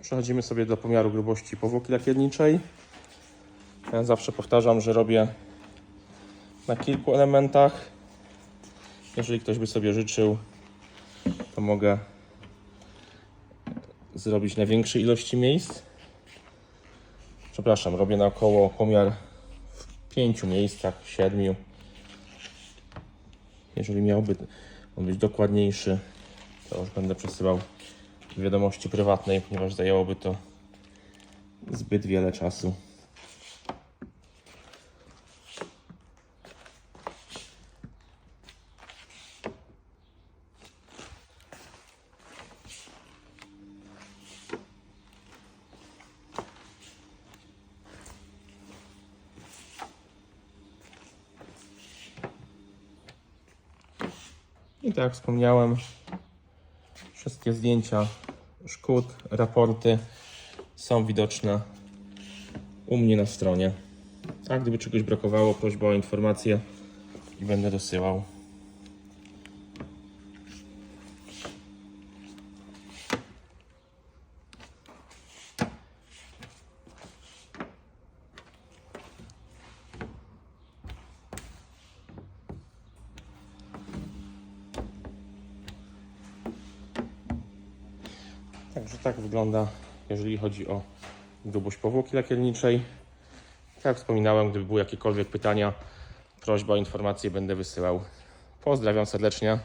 Przechodzimy sobie do pomiaru grubości powłoki lakierniczej. Ja zawsze powtarzam, że robię na kilku elementach. Jeżeli ktoś by sobie życzył, to mogę zrobić na większej ilości miejsc. Przepraszam, robię na około pomiar w pięciu miejscach, w siedmiu. Jeżeli miałby on być dokładniejszy, to już będę przesyłał wiadomości prywatnej, ponieważ zajęłoby to zbyt wiele czasu. I tak jak wspomniałem, wszystkie zdjęcia szkód, raporty są widoczne u mnie na stronie. A gdyby czegoś brakowało, prośba o informację i będę dosyłał. Także tak wygląda, jeżeli chodzi o grubość powłoki lakierniczej. Tak jak wspominałem, gdyby były jakiekolwiek pytania, prośba o informację będę wysyłał. Pozdrawiam serdecznie.